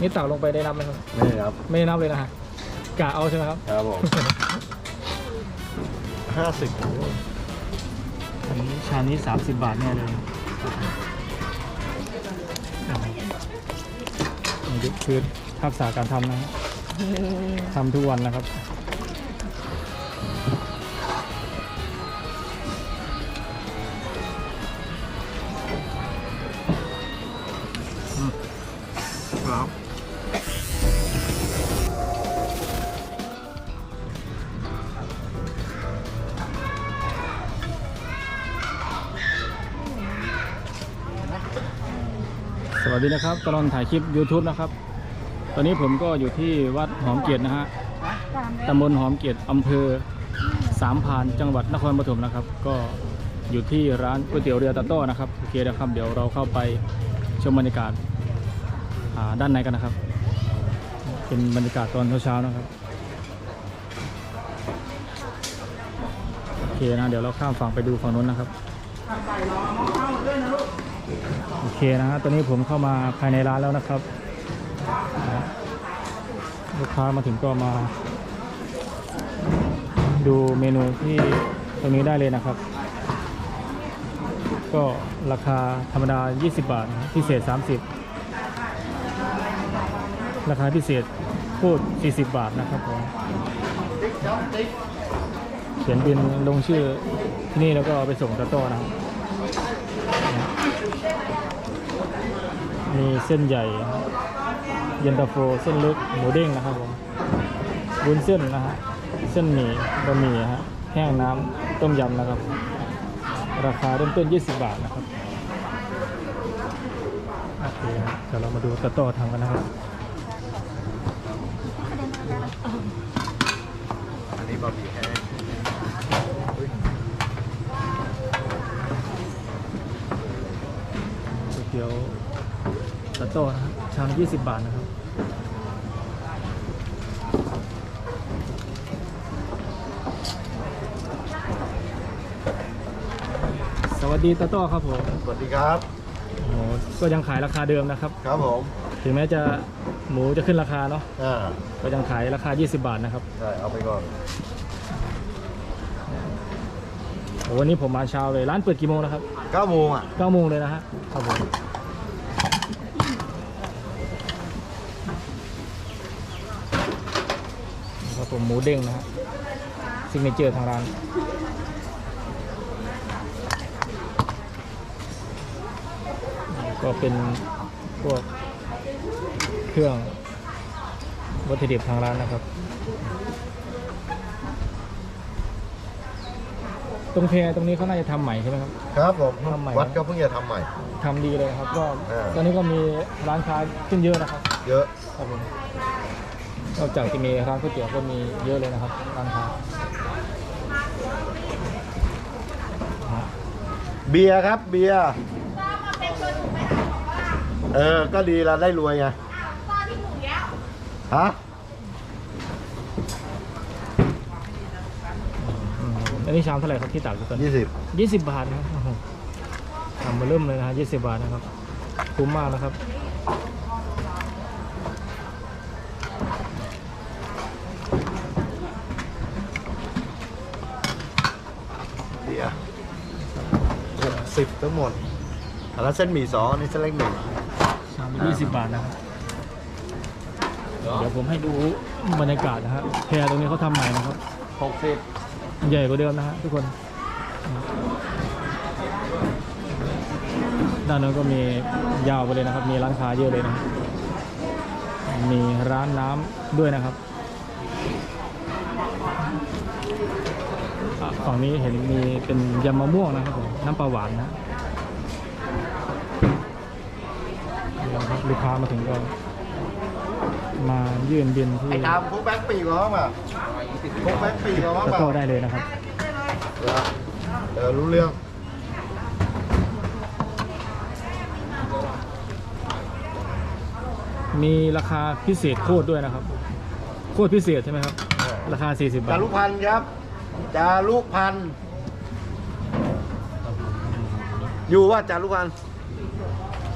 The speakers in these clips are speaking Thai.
นี่ตักลงไปได้นับไหมครับนี่ครับไม่ได้นับเลยนะฮะกะเอาใช่ไหมครับ ครับผมห้าสิบอันนี้ชามนี้ 30 บาทแน่เลยนี่คือทักษะการทำนะฮะทำทุกวันนะครับครับ วัสดีนะครับตลอดถ่ายคลิป YouTube นะครับ ตอนนี้ผมก็อยู่ที่วัดหอมเกียรตินะฮะตำบลหอมเกียรติอำเภอสามพานจังหวัดนครปฐมนะครับ ก็อยู่ที่ร้านก๋วยเตี๋ยวเรือตะโต้นะครับโอเคนะครับเดี๋ยวเราเข้าไปชมบรรยากาศาด้านในกันนะครับ เป็นบรรยากาศตอนเช้าๆนะครับโอเคนะเดี๋ยวเราข้ามฝั่งไปดูฝั่งนู้นนะครับ โอเคนะฮะตอนนี้ผมเข้ามาภายในร้านแล้วนะครับ ลูกค้ามาถึงก็มา ดูเมนูที่ตรงนี้ได้เลยนะครับ ก็ราคาธรรมดา 20 บาท พิเศษ 30 ราคาพิเศษพูด 40 บาทนะครับผมเขียนบินลงชื่อที่นี่แล้วก็เอาไปส่งตะโต้นะครับ มีเส้นใหญ่ เย็นตาโฟเส้นเล็กหมูเด้งนะครับผมวุ้นเส้นนะฮะเส้นหมี่บะหมี่ฮะแห้งน้ำต้มยำนะครับ ราคาเริ่มต้น 20 บาทนะครับโอเคครับเดี๋ยวเรามาดูตะโต้ทำกันนะครับอันนี้บะหมี่แห้ง ก๋วย เตี๋ยวตะโต้นะครับชาม20บาทนะครับสวัสดีตะโต้ครับผมสวัสดีครับ โอ้โหก็ยังขายราคาเดิมนะครับ ครับผมถึงแม้จะหมูจะขึ้นราคาเนาะอ่าก็ยังขายราคา 20 บาทนะครับ ได้เอาไปก่อนโอ้ วันนี้ผมมาเช้าเลยร้านเปิดกี่โมงนะครับเก้าโมงอะ9โมงเลยนะฮะครับผมนี่ครับผมหมูเด้งนะฮะซิกเนเจอร์ทางร้านนี่ก็เป็นพวกเครื่องวัตถุดิบทางร้านนะครับ รงเพตรงนี้เขาน่าจะทำใหม่ใช่ไหมครับ ครับผมทำใหม่ วัดก็เพิ่งจะทำใหม่ ทำดีเลยครับก็เออตอนนี้ก็มีร้านค้าขึ้นเยอะนะครับเยอะครับผมนอกจากจะมีร้านก๋วยเตี๋ยวก็มีเยอะเลยนะครับร้านค้าเบียร์ครับเบียร์เออก็ดีเราได้รวยไงฮะ อืมอันนี้ชามเท่าไหร่ครับที่ตักอยู่ตอนนี้ยี่สิบยี่สิบบาทนะครับโอ้โหทำมาเริ่มเลยนะฮะยี่สิบบาทนะครับ คุ้มมากนะครับเบียร์หกสิบทั้งหมดแล้วเส้นหมี่สองอันนี้เส้นเล็กหนึ่ง ชามละยี่สิบบาทนะครับ เดี๋ยวผมให้ดูบรรยากาศนะฮะแพรตรงนี้เขาทำใหม่นะครับ หกสิบ ใหญ่กว่าเดิมนะฮะทุกคนด้านนั้นก็มียาวไปเลยนะครับ มีร้านค้าเยอะเลยนะครับมีร้านน้ำด้วยนะครับอะฝั่งนี้เห็นมีเป็นยำมะม่วงนะครับผมน้ำปลาหวานนะดีครับลูกค้ามาถึงก็มายื่นบินที่ไอ้ทำพวกแบ็คปีกเหรอมั้ง พวกแบ็คปีกเหรอมั้งตะโต้ได้เลยนะครับเออรู้เรื่อง มีราคาพิเศษโคตรด้วยนะครับ โคตรพิเศษใช่ไหมครับ ราคา 40 บาจาท รุพันธ์ครับ จารุพันธ์อยู่ว่าจารุพันธ์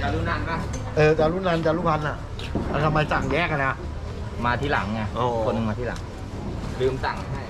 จารุนันนะเออจารุนันท์จารุพันธ์อะแล้วทำไมสั่งแยกกันนะมาที่หลังไงโอ้คนหนึงมาที่หลัง ลืมสั่งให้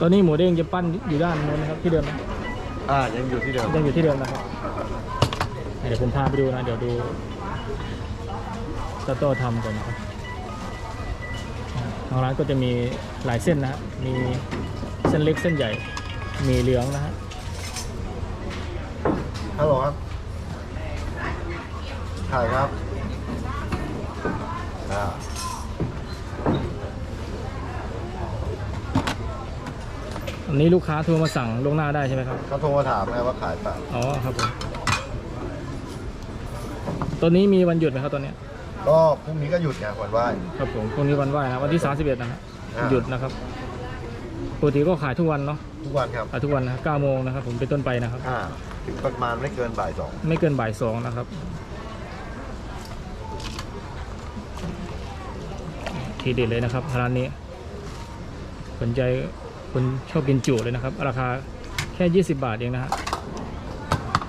ตอนนี้หมูเด้งจะปั้นอยู่ด้านโน้นนะครับที่เดิมนะอ่ายังอยู่ที่เดิมยังอยู่ที่เดิมนะครับเดี๋ยวผมพาไปดูนะ เดี๋ยวดูตาโต้ทำก่อนนะครับทางร้านก็จะมีหลายเส้นนะฮะมีเส้นเล็กเส้นใหญ่ มีเหลืองนะฮะฮัลโหลครับถ่ายครับอ่าอันนี้ลูกค้าโทรมาสั่งล่วงหน้าได้ใช่ไหมครับ เขาโทรมาถามไงว่าขายเปล่าอ๋อครับผมตัวนี้มีวันหยุดไหมครับตอนเนี้ยก็พรุ่งนี้ก็หยุดไงวันไหว้ ครับผมพรุ่งนี้วันไหว้นะวันที่ 31 นะฮะอ่า หยุดนะครับปกติก็ขายทุกวันเนาะ ทุกวันครับขายทุกวันนะ9โมงนะครับผมเป็นต้นไปนะครับ อ่าถึงประมาณไม่เกินบ่ายสองไม่เกินบ่ายสองนะครับทีเด็ดเลยนะครับร้านนี้สนใจคนชอบกินจุเลยนะครับ ราคาแค่ 20 บาทเองนะฮะ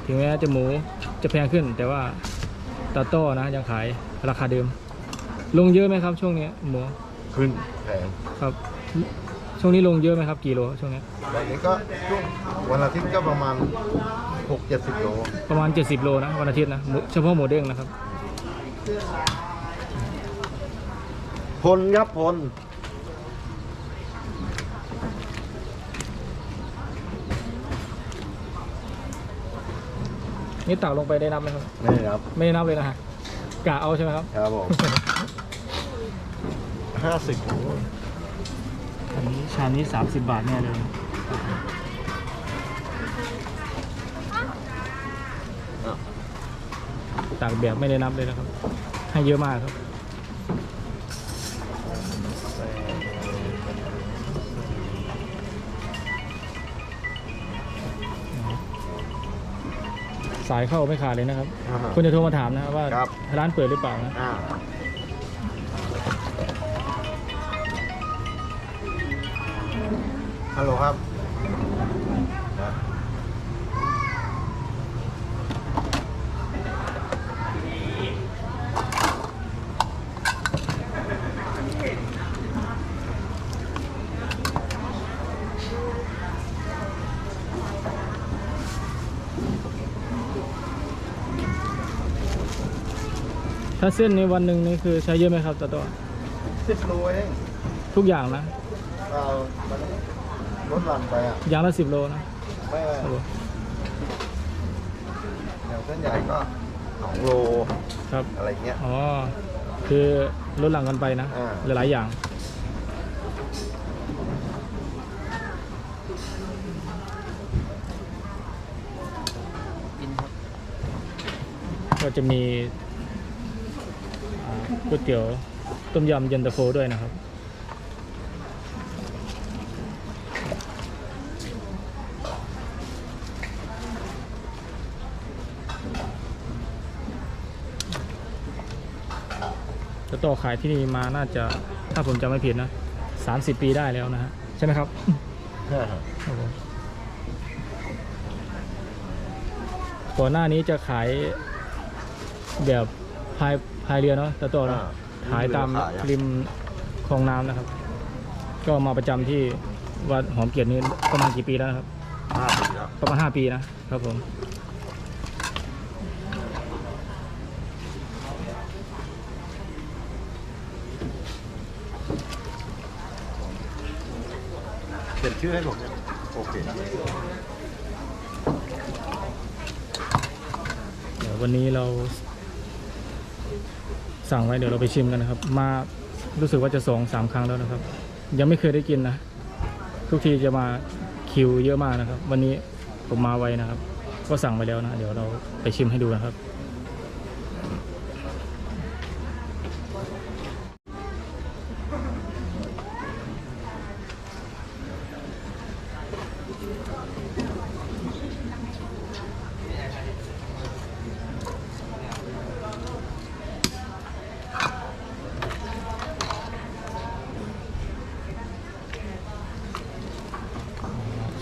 ถึงแม้จะหมูจะแพงขึ้น แต่ว่าตาโต้นะยังขายราคาเดิม ลงเยอะไหมครับช่วงนี้หมูขึ้นแพงครับ ช่วงนี้ลงเยอะไหมครับกี่โลช่วงนี้ตอนนี้ก็ช่วงวันอาทิตย์ก็ประมาณหกเจ็ดสิบโล ประมาณ 70 โลนะวันอาทิตย์นะหมูเฉพาะหมูเด้งนะครับ พลครับพล นี่ตักลงไปได้นับไหมครับ นี่ครับ ไม่ได้นับเลยนะฮะกะเอาใช่ไหมครับ ครับผมห้าสิบ อันนี้ชามนี้ 30 บาทแน่เลยตักแบบไม่ได้นับเลยนะครับ ให้เยอะมากครับสายเข้าไม่ขาดเลยนะครับคุณจะโทรมาถามนะครับว่าครับร้านเปิดหรือเปล่านะ ฮัลโหลครับนะถ้าเส้นในวันหนึ่งนี่คือใช้เยอะไหมครับตาตัวสิบโลเองทุกอย่างนะ เอา มันลดหลั่นไปอะอย่างละสิบโลนะไม่ครับผมอย่างเส้นใหญ่ก็สองโลครับ อะไรเงี้ย อ๋อ คือลดหลังกันไปนะ อ่า หลายๆอย่าง ก็จะมีอ่าก๋วยเตี๋ยวต้มยำเย็นตาโฟด้วยนะครับ จะต่อขายที่นี่มาน่าจะถ้าผมจำไม่ผิดนะ30ปีได้แล้วนะฮะใช่ไหมครับครับผมก่อนหน้านี้จะขายแบบพายพายเรือเนาะแต่ตัวเนาะอ่าขายตามขายอะริมคลองน้ำนะครับ ก็มาประจำที่วัดหอมเกียรตินี้ประมาณกี่ปีแล้วนะครับห้าสิบครับประมาณ5ปีนะครับผม เขียน ชื่อให้ผมเนี่ยโอเคเดี๋ยววันนี้เรา สั่งไว้เดี๋ยวเราไปชิมกันนะครับ มารู้สึกว่าจะสองสามครั้งแล้วนะครับ ยังไม่เคยได้กินนะ ทุกทีจะมาคิวเยอะมากนะครับ วันนี้ผมมาไวนะครับ ก็สั่งไปแล้วนะ เดี๋ยวเราไปชิมให้ดูนะครับ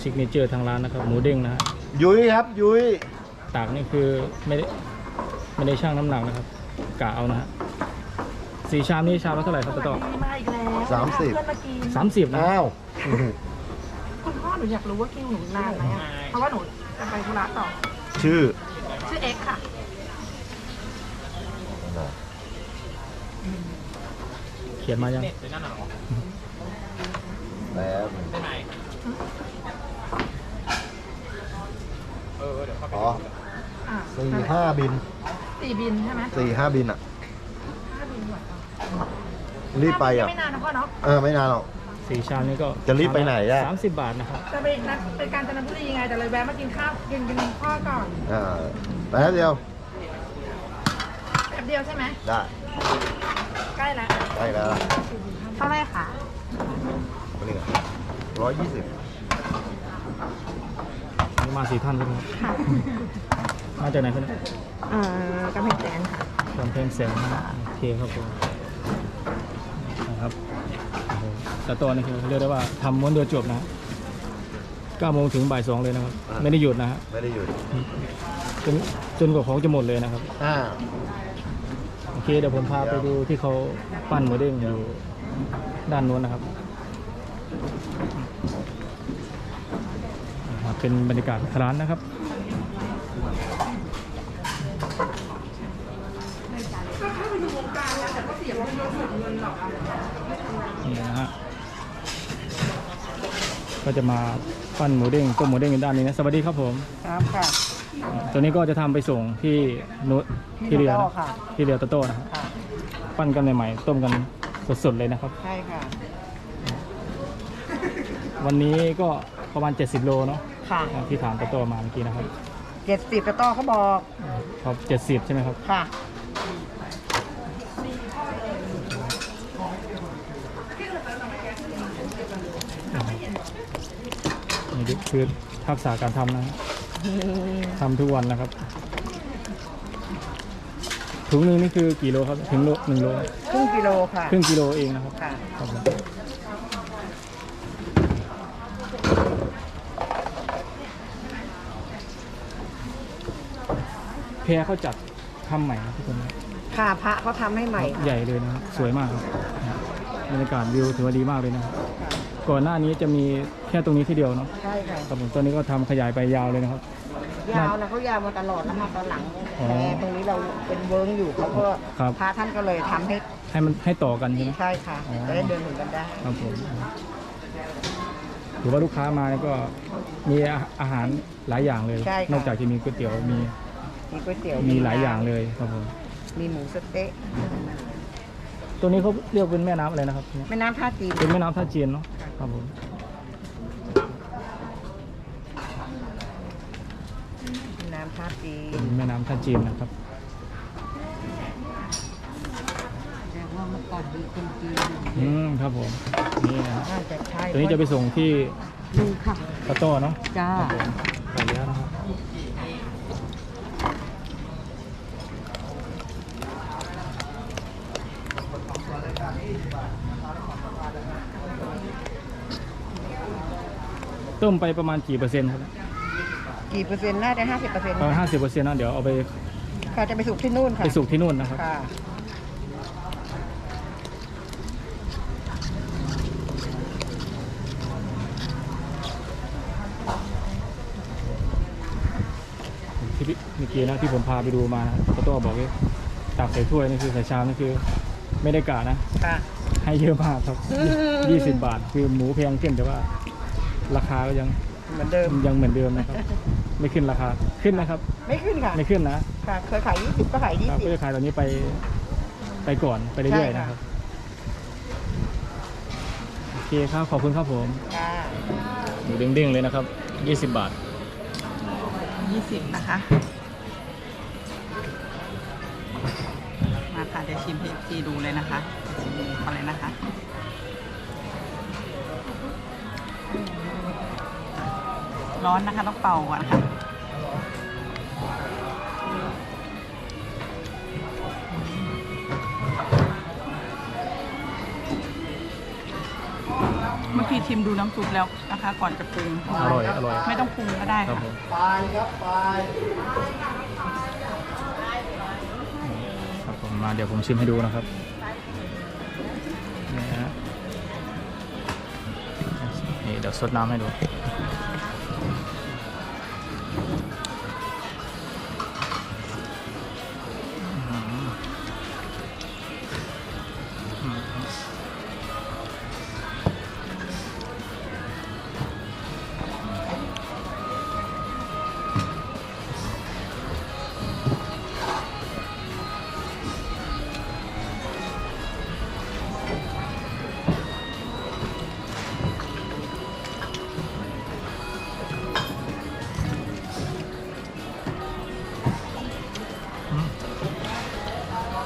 ซิกเนเจอร์ทางร้านนะครับหมูเด้งนะฮะยุ้ยครับ ยุ้ยตากนี่คือไม่ได้ไม่ได้ชั่งน้ำหนักนะครับกะเอานะฮะสี่ชามนี่ชามละเท่าไหร่ครับตะต่อมาอีกแล้วสามสิบ เพื่อนมากินสามสิบนะอ้าวคุณพ่อหนูอยากรู้ว่าคิวหนูนานไหมอะเพราะว่าหนูจะไปธุระต่อ ชื่อชื่อเอ็กซ์ค่ะ เขียนมายัง แล้ว อ๋ออ่าสี่ห้าบินสี่บินใช่ไหมสี่ห้าบินอะห้าบินหน่วยรีบไปอะ ไม่นานนะพ่อเนาะเออไม่นานหรอก สี่ชามนี่ก็จะรีบไปไหนอะ สามสิบบาทนะครับ จะไปนัดไปกาญจนบุรีไงแต่เลยแวะมากินข้าวกินกินพ่อก่อนอ่าแป๊บเดียวแป๊บเดียวใช่ไหมได้ใกล้แล้วได้แล้วเท่าไหรคะคนนี้ร้อยยี่สิบนี่ มาสี่ท่านใช่ไหมครับค่ะมาจากไหนครับเนี่ยเอ่อกำแพงแสนค่ะกำแพงแสนนะฮะโอเคครับผมนะครับโอ้โหแต่ตัวนี่คือเรียกได้ว่าทำม้วนเดียวจบนะ9โมงถึงบ่ายสองเลยนะครับไม่ได้หยุดนะฮะไม่ได้หยุดจนจนกว่าของจะหมดเลยนะครับ อ่า โอเคเดี๋ยวผมพาไปดูที่เขาปั้นหมูเด้งอยู่ด้านนู้นนะครับนะครับ เป็นบรรยากาศร้านนะครับนี่นะฮะก็จะมาปั้นหมูเด้งต้มหมูเด้งอยู่ด้านนี้นะสวัสดีครับผมครับค่ะตัวนี้ก็จะทำไปส่งที่นุที่เรือที่โตนะค่ะที่เรือโตโต้นะครับค่ะปั้นกันใหม่ๆต้มกันสดๆเลยนะครับใช่ค่ะวันนี้ก็ประมาณ 70 โลเนาะ ค่ะที่ถามโตโต้มาเมื่อกี้นะครับเจ็ดสิบกระต้อเขาบอกครับ70ใช่ไหมครับค่ะนี่คือทักษะการทำนะฮะทำทุกวันนะครับถุงหนึงนี่คือกี่โลครับถึงโลหนึ่งโลครึ่งกิโลค่ะครึ่งกิโลเองนะครับค่ะ ครับผม แพรเขาจัดทำใหม่นะทุกคนนะค่ะพระเขาทำให้ใหม่ค่ะ ใหญ่เลยนะครับสวยมากครับบรรยากาศวิวถือว่าดีมากเลยนะครับก่อนหน้านี้จะมีแค่ตรงนี้ที่เดียวเนาะใช่ค่ะ ครับผมตอนนี้ก็ทำขยายไปยาวเลยนะครับ ยาวนะเขายาวมาตลอดแล้วมาตอนหลังอ๋อแต่ตรงนี้เราเป็นเวิร์กอยู่เขาก็ครับ พระท่านก็เลยทำให้ให้มันให้ต่อกันใช่ไหม ใช่ค่ะอ๋อ จะได้เดินถึงกันได้ ครับผมถือว่าลูกค้ามาก็มีอาหารหลายอย่างเลย ใช่ค่ะ นอกจากจะมีก๋วยเตี๋ยวมี มีก๋วยเตี๋ยวมีหลายอย่างเลยครับผมมีหมูสะเต๊ะตัวนี้เขาเรียกเป็นแม่น้ำอะไรนะครับแม่น้ำท่าจีนเป็นแม่น้ำท่าจีนเนาะครับผมแม่น้ำท่าจีนเป็นแม่น้ำท่าจีนนะครับแสดงว่าเมื่อก่อนมีคนจีนอืมครับผมนี่นะฮะน่าจะใช่ตัวนี้จะไปส่งที่ดูค่ะตะโต้เนาะจ้า ครับผมไปแล้วนะครับ ต้มไปประมาณกี่เปอร์เซ็นต์ครับกี่เปอร์เซ็นต์น่าจะห้าสิบเปอร์เซ็นต์ประมาณห้าสิบเปอร์เซ็นต์นะเดี๋ยวเอาไปค่ะจะไปสุกที่นู่นค่ะไปสุกที่นู่นนะครับค่ะที่พี่เมื่อกี้นะที่ผมพาไปดูมานะเขาต้องบอกว่าตักใส่ถ้วยนี่คือใส่ชามนี่คือ ไม่ได้กะนะค่ะให้เยอะมากครับอืมยี่สิบบาท คือหมูแพงขึ้นแต่ว่า ราคาก็ยังเหมือนเดิม ยังเหมือนเดิมนะครับ ไม่ขึ้นราคาขึ้นนะครับ ไม่ขึ้นค่ะ ไม่ขึ้นนะค่ะ เคยขายยี่สิบก็ขายยี่ครับสิบ ก็จะขายตอนนี้ไปไปก่อนไปเรื่อยๆใช่ค่ะ นะครับโอเคครับขอบคุณครับผมค่ะหมูเด้งๆเลยนะครับยี่สิบบาท ยี่สิบนะคะ มาค่ะเดี๋ยวชิมให้พี่ดูเลยนะคะชิมเขาเลยนะคะ ร้อนนะคะ ต้องเป่าก่อนค่ะเมื่อกี้พี่ชิมดูน้ำซุปแล้วนะคะ ก่อนจะปรุงอร่อยอร่อยไม่ต้องปรุงก็ได้ครับค่ะผมไปครับไปครับผมมาเดี๋ยวผมชิมให้ดูนะครับนี่ฮะนี่เดี๋ยวซดน้ำให้ดู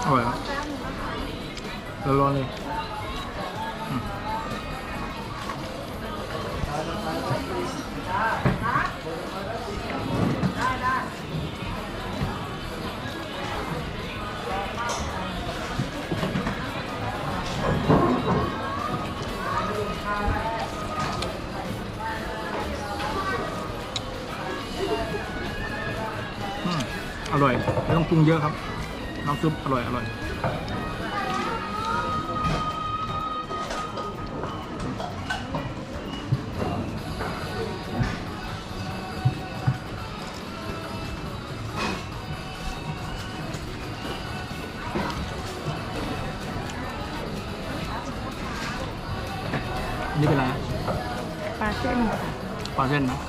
อร่อยครับร้อนๆเลยอืมอืมอร่อย ไม่ต้องปรุงเยอะครับ น้ำซุปอร่อยอร่อยนี่เป็นอะไรนะปลาเส้นปลาเส้นนะ